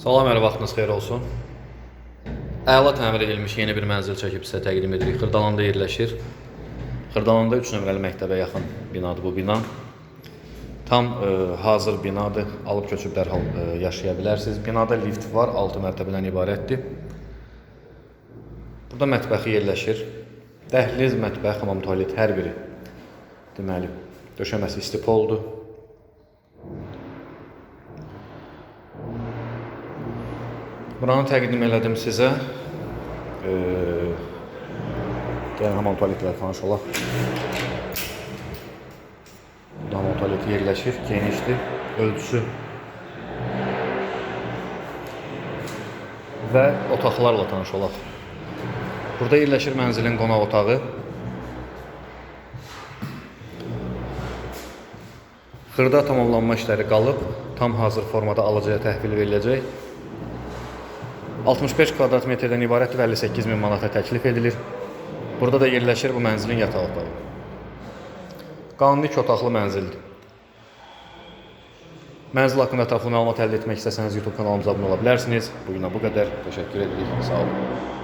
Salam, əli vaxtınız xeyir olsun. Əla təmir edilmiş yeni bir mənzil çəkib sizə təqdim edirik. Xırdalanda yerləşir. Xırdalanda 3 nömrəli məktəbə yaxın binadır bu bina. Tam e, hazır binadır. Alıb köçüb dərhal e, yaşaya bilərsiniz. Binada lift var, 6 mərtəbədən ibarətdir. Burada mətbəxi yerləşir. Dəhliz, mətbəx, hamam, tualet hər biri. Deməli, döşəməsi istipoldur. Buranı təqdim elədim sizə. Ee, gəlin hamam tualetlə tanış olaq. Burada hamam tualeti yerləşir, genişdir, ölçüsü və otaqlarla tanış olaq. Burada yerləşir mənzilin qonaq otağı. Xırda tamamlanma işləri qalıb, tam hazır formada alıcıya təhvil veriləcək. 65 kvadrat metrdən ibarət və 58 min manata təklif edilir. Burada da yerləşir bu mənzilin yataq otağı. Qanuni iki otaqlı mənzildir. Mənzil haqqında ətraflı məlumat əldə etmək istəsəniz YouTube kanalımıza abunə ola bilərsiniz. Bu günə bu qədər. Təşəkkür edirik. Sağ olun.